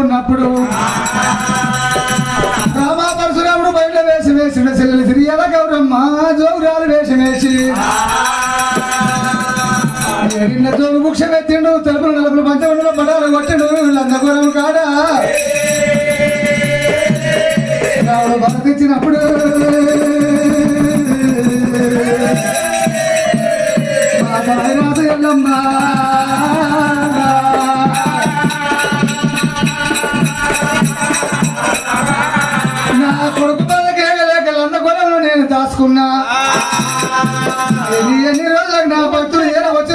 ఆడుకున్నప్పుడు రామ పరశురాముడు బయట వేసి వేసి సెల్లెలు సిరియల గౌరమ్మ జోగురాలు వేసి వేసి. నిన్న జోగు ముఖ్యం ఎత్తిండు తలుపులు నలుపులు పంచవడిలో పడాలు కొట్టిండు వీళ్ళందరం కాడా? రాముడు బతికిచ్చినప్పుడు రాసుకున్నా. ఎన్ని ఎన్ని నా భక్తులు ఏదో వచ్చి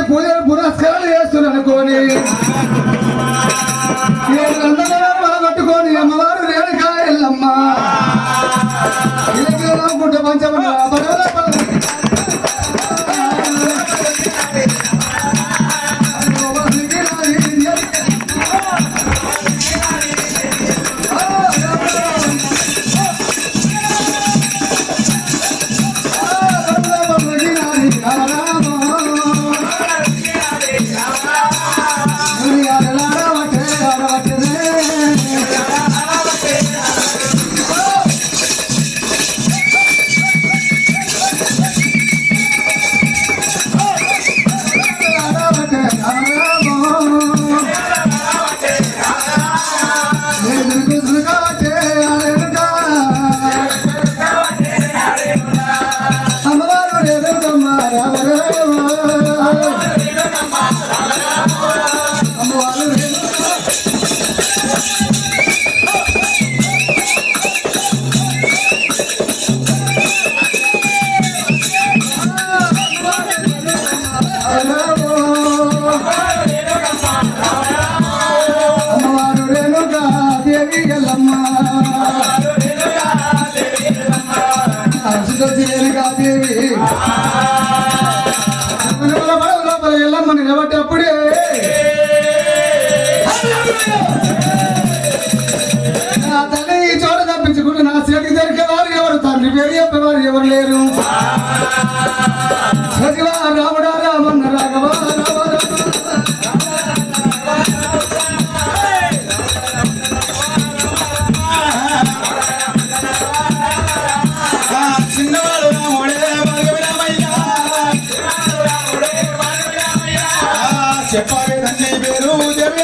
చెప్పాలి తల్లి పేరు ఉదయం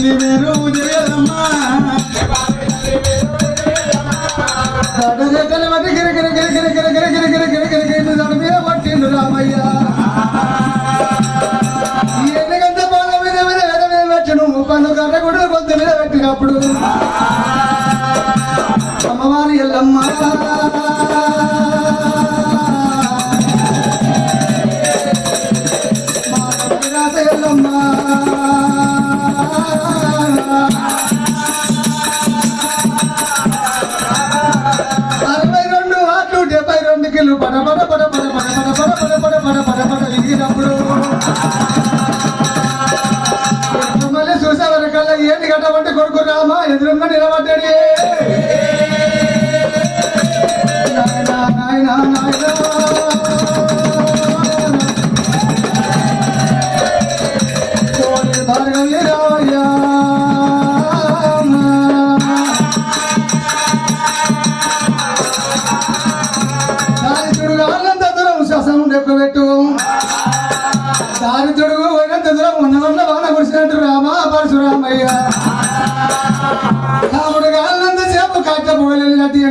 liberou me dia da mãe.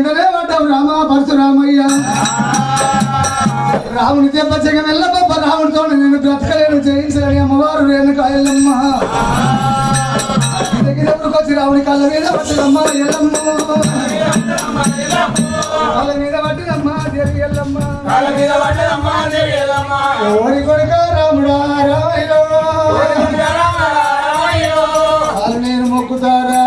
ఎండలే పడ్డాం రామ పరశురామయ్య. రాముని తెప్పచ్చగ వెళ్ళబొప్ప రాముడితో నేను బ్రతకలేను జయించలేని అమ్మవారు రేణుక ఎల్లమ్మ దగ్గరకొచ్చి రాముడి కళ్ళ మీద పట్టదమ్మ ఎల్లమ్మ. ఎల్లమ్మ. ఓడి కొడుక రాముడా రామయ్యో నేను మొక్కుతారా?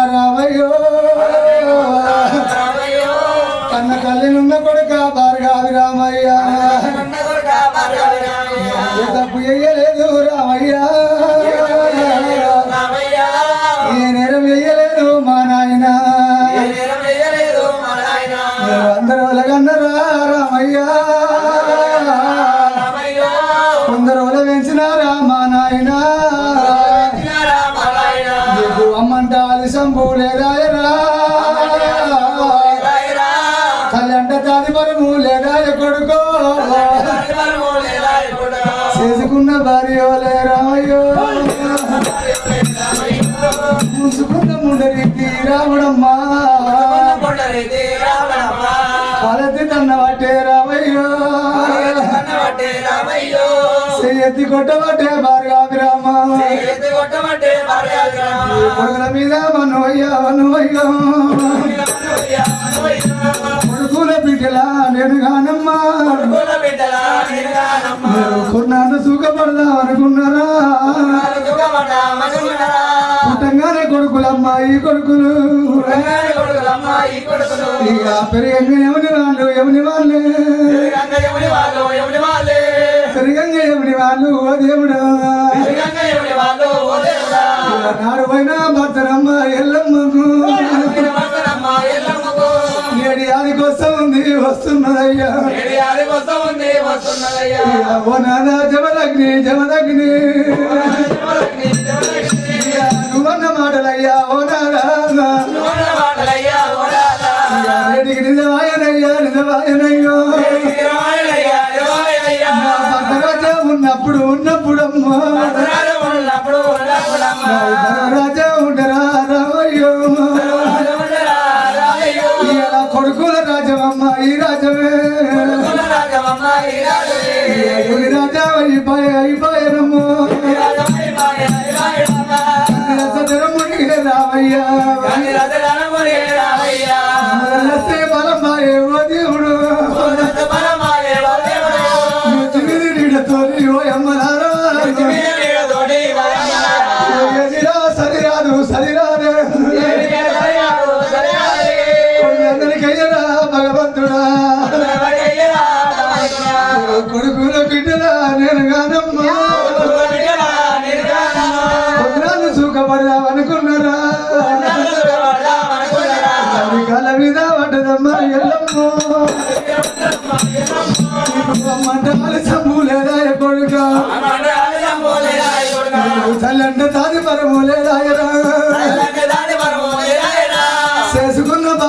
రావడమ్మా తలెత్తి తన్న వట్టే రావయ్యో. ఎత్తి కొట్టబట్టే భార్యాగ్రామ మీద మనవయ్యా మనవయ్యా బిడ్డలా నేను కానమ్మా కొన్నాను సుఖపడదా అనుకున్నారా? పుట్టంగానే కొడుకులు అమ్మాయి కొడుకులు. ఇక పెరిగంగా ఎవని వాళ్ళు ఎవని వాళ్ళే? పెరిగంగా ఎవని వాళ్ళు ఓ దేవుడా? నాడు పోయినా భర్తనమ్మ ఎల్లమ్మను ఏడాది కోసం ఉంది వస్తున్నదయ్యా. ఏడాది ఉంది వస్తున్నదయ్యా. ఓ నానా జమదగ్ని జమదగ్ని జమదగ్ని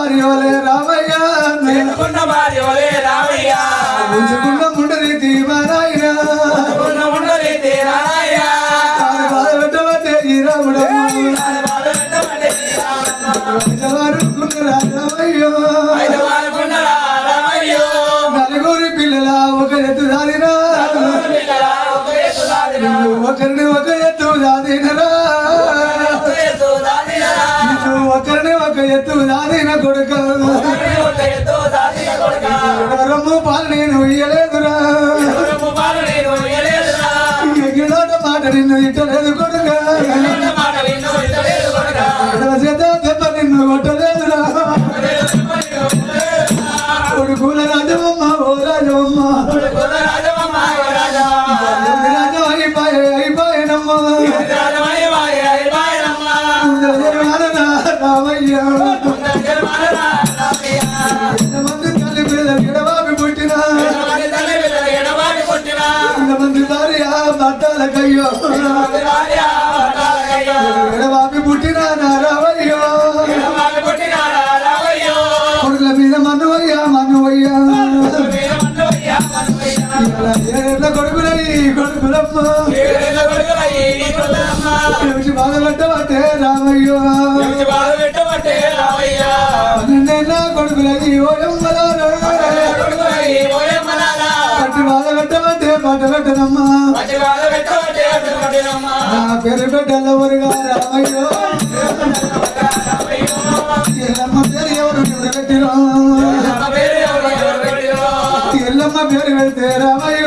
భార్యవలే రామయ్య నేర్చుకున్న భార్యవలే రామయ్య ఉంచుకున్న ముండరి దీవరాయ ఉంచుకున్న ముండరి దీవరాయ నలుగురి పిల్లల ఒక ఎత్తు దాదినా ఒకరిని ఒక ఎత్తు దాదినరా ఎత్తు దాదిన కొడుక. రొమ్ము పాలు నేను ఇయ్యలేదురా. గిడోట మాట నిన్ను ఇట్టలేదు కొడుక. చేత కొల్లమ్మ ఎమిటి బాధ పెట్టబట్టే రామయ్య పన్నెండేళ్ళ కొడుకుల జీవోయమ్మలారా పట్టి బాధ పెట్టబట్టే పట్ట పెట్టనమ్మా నా పేరు పెట్టల్ల ఊరుగా రామయ్యో ఎల్లమ్మ పేరు ఎవరు పెట్టిన ఎల్లమ్మ పేరు పెడితే రామయ్య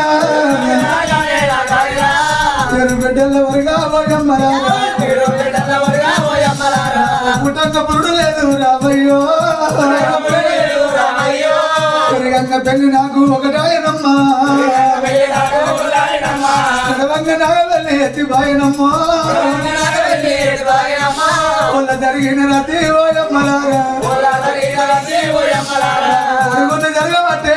ఇద్దరు బిడ్డలెవరుగా పోయమ్మలారా పుట్టక పురుడు లేదు రామయ్యో పెరిగంగ పెళ్ళి నాకు ఒకటాయనమ్మా పెడవంగ జరిగిన రతి ఓయమ్మలారా. జరగబట్టే జరగబట్టే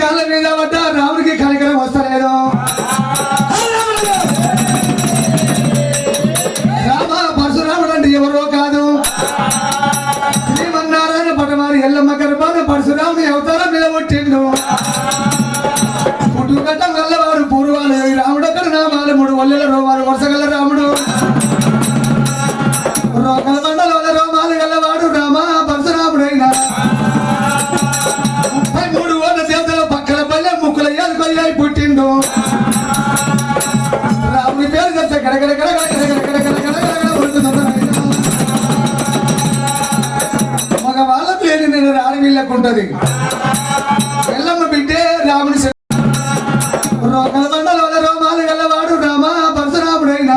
కాళ్ళ మీద పడ్డ రాముడికి నేను రాని వీళ్ళకు ఉంటది ఎల్లమ్మ బిడ్డే రాముని కలబండలో రోమాలు గల్లవాడు రామ పరశురాముడైన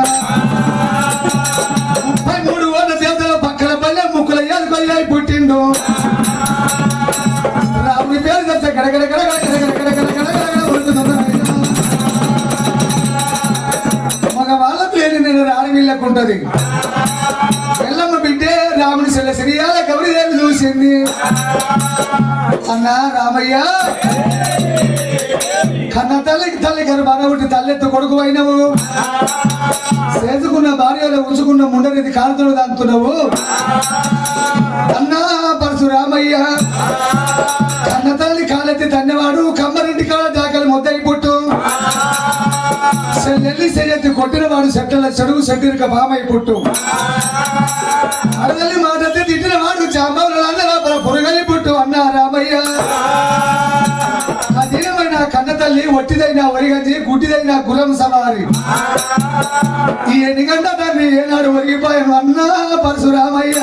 ముప్పై మూడు ఓట్ల చేతల పక్కల పల్లె ముక్కుల ఏలుకొల్లాయి పుట్టిండు రాముని పేరు తెచ్చ గడగడగడ మగవాళ్ళకు లేని నేను రాణి వీళ్ళకు ఉంటది ఎల్లమ్మ బిడ్డే రాముడి సెల్ల సిరియా చూసింది. అన్నా రామయ్య. కన్న తల్లికి తల్లి గర్భాన ఉండి తల్లెత్తు కొడుకు అయినవు. చేసుకున్న భార్యలో ఉంచుకున్న ముండనిది కాలుతుడు దాంతున్నావు. అన్నా పరశురామయ్య కన్న తల్లి కాలెత్తి తన్నవాడు కమ్మరింటి కాళ్ళ దాకలు మొద్దయి పుట్టు. చెల్లెల్లి కొట్టిన వాడు సెట్టల చెడుగు సెట్టిరిక బామై పుట్టు. అడగల్లి మాట తల్లి ఒట్టిదైనా ఒరిగంజి గుడ్డిదైనా గురం సవారి. ఈ ఎన్నికంట దాన్ని ఏనాడు ఒరిగిపోయాను అన్నా పరశురామయ్య?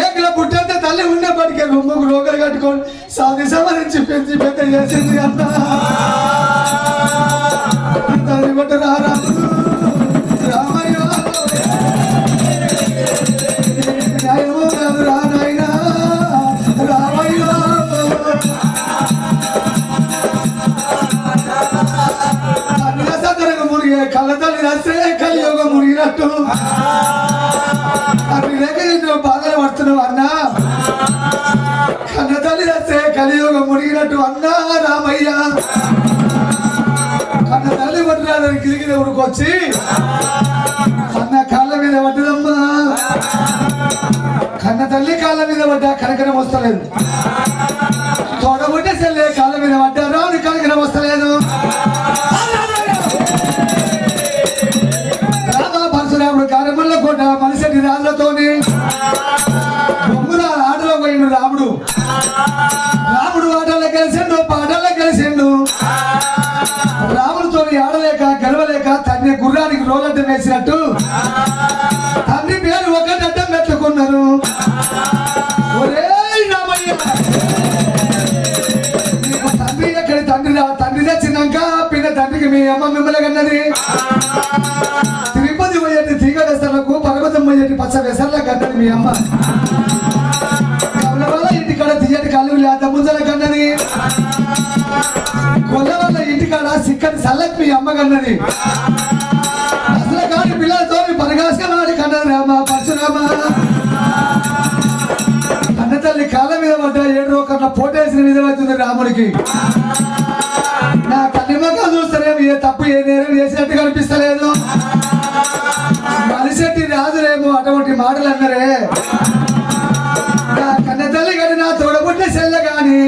ఏకల పుట్టంత తల్లి ఉన్నప్పటికే రొమ్మకు రోగలు కట్టుకొని సాధి సవరించి పెంచి పెద్ద చేసింది అన్నా. చేసినట్టు. తండ్రి పేరు ఒకటి అడ్డం పెట్టుకున్నారు. నీకు తండ్రి ఎక్కడి తండ్రి తండ్రి తెచ్చినాక పిన్న తండ్రికి మీ అమ్మ మిమ్మల్ని కన్నది. తిరుపతి పోయేటి తీగ వెసర్లకు పర్వతం పోయేటి పచ్చ వెసర్ల కన్నది మీ అమ్మ. ఇంటికాడ తీయటి కళ్ళు లేత ముందల కన్నది. కొల్ల వల్ల ఇంటికాడ సిక్కని సల్లకి మీ అమ్మ కన్నది. ఏడు రోజుల పోటేసిన విధమవుతుంది రాముడికి. నా తల్లి చూస్తలేము ఏ తప్పు ఏ నేరం చేసినట్టు కనిపిస్తలేదు. మనిషి రాజులేమో అటువంటి మాటలు అన్నరే. నా కన్న తల్లి కానీ నా తోడబుట్టే చెల్లె కానీ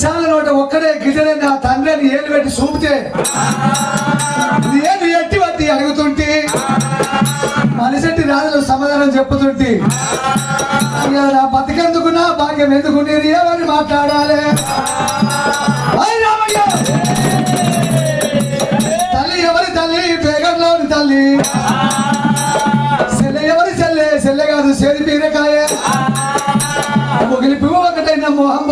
చాలా నోట ఒక్కడే గిడ్డనే నా తండ్రిని ఏలు పెట్టి చూపితే ఏది ఎట్టి వట్టి అడుగుతుంటే? మనిషి రాజులు సమాధానం చెప్పుతుంటే? నా బతికెందుకు నా భాగ్యం? ఎందుకు నేను ఏమని మాట్లాడాలి? తల్లి ఎవరి తల్లి? పేగంలోని తల్లి. చెల్లె ఎవరి చెల్లె చెల్లె కాదు చేరి పీరకాయ మొగిలి పువ్వు మొహం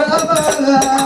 రామ రామ ఈ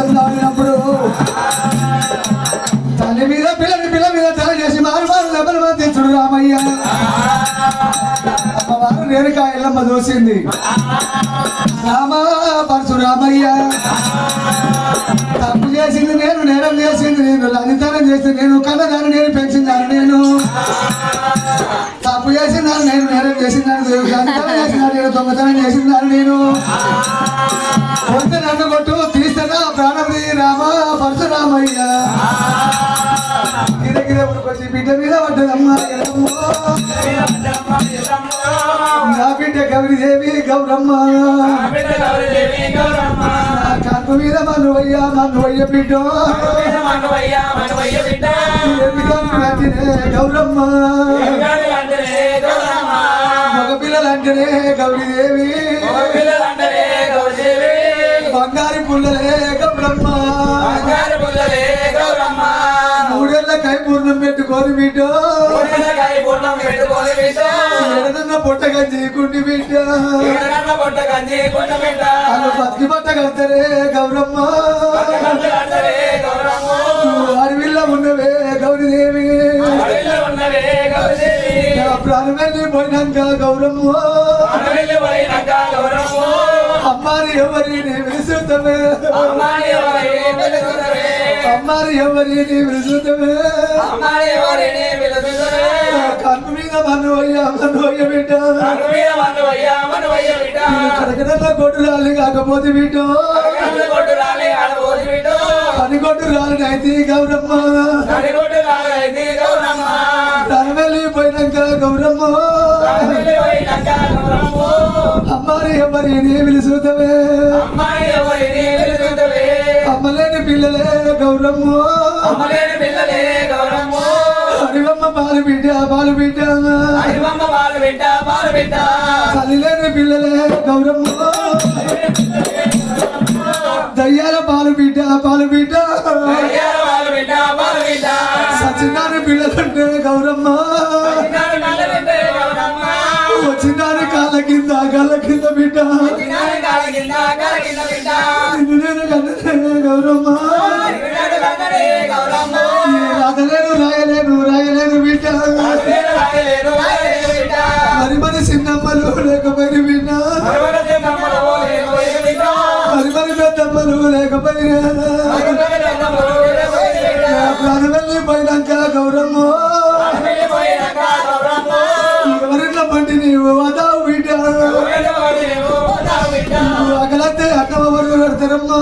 అన్నాడినప్పుడు తల్లి మీద పిల్లని పిల్ల మీద తల చేసి మారు మారు దెబ్బలు మందించుడు రామయ్య. అమ్మవారు నేరుగా ఎల్లమ్మ దోసింది లలితనం నేను కన్నదాన్ని నేను పెంచిందాను నేను. తప్పు చేసిందాను నేను నేరం చేసిందాను లలితనం చేసిందాను నేను దొంగతనం చేసిందాను నేను. కొడితే నన్ను కొట్టు తీస్తున్నా ప్రాణపతి రామ పరశురామయ్య. గిర గిర ఉరుకొచ్చి బిడ్డ మీద పడ్డదమ్మా నా బిడ్డ గౌరీదేవి గౌరమ్మ. నా కన్ను మీద మనువయ్య మనువయ్య బిడ్డ. గౌరమ్మ. మగ పిల్లలంటేనే గౌరీదేవి. బంగారు పుల్లలే గౌరమ్మ. మూడేళ్ళ కై పూర్ణం పెట్టుకోని బిడ్డ. ఎడనన్న పొట్ట గంజి కుండి బిడ్డ. వాళ్ళు బతికి పట్ట కడతారే గౌరమ్మ. ప్రాణం వెళ్ళి పోయినాక గౌరమ్మ అమ్మారి ఎవరిని విసుతమే అమ్మారి ఎవరిని విసుతమే కన్ను మీద మన్నువయ్య మన్నువయ్య బిడ్డ కడకడల్ల కొట్టు రాలి కాకపోతే బిడ్డ గౌరమ్మ గౌరమ్మ. అమ్మారి ఎవరిని విలుసుతమే అమ్మలేని పిల్లలే గౌరమ్మ. బిడ్డ పాలు బిడ్డ పిల్లలే గౌరమ్మ. దయ్యాల పాలు బిడ్డ పాలు బిడ్డ సచినారి పిల్లలంటే గౌరమ్మ. కాళ్ళ కింద బిడ్డ. నిన్ను నేను కన్నదే గౌరమ్మ. రాతలేను రాయలేను రాయలేను బిడ్డ. మరి మరి చిన్నమ్మలు లేకపోయి బిడ్డ. మరి మరి పెద్దమ్మలు లేకపోయినా. ప్రాణం అగలతే అన్నవరు పెడతారమ్మా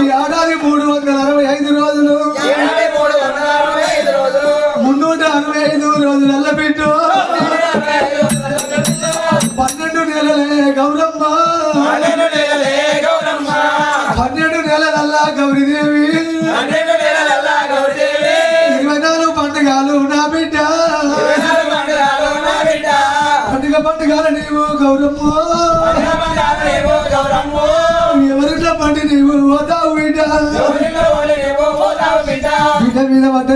ఈ ఏడాది మూడు వందల అరవై ఐదు రోజులు. ఏడాది మూడు వందల అరవై ఐదు రోజులు. మున్నూట అరవై ఐదు రోజుల బిడ్డు. మీద పడ్డది ఎల్లమ్మ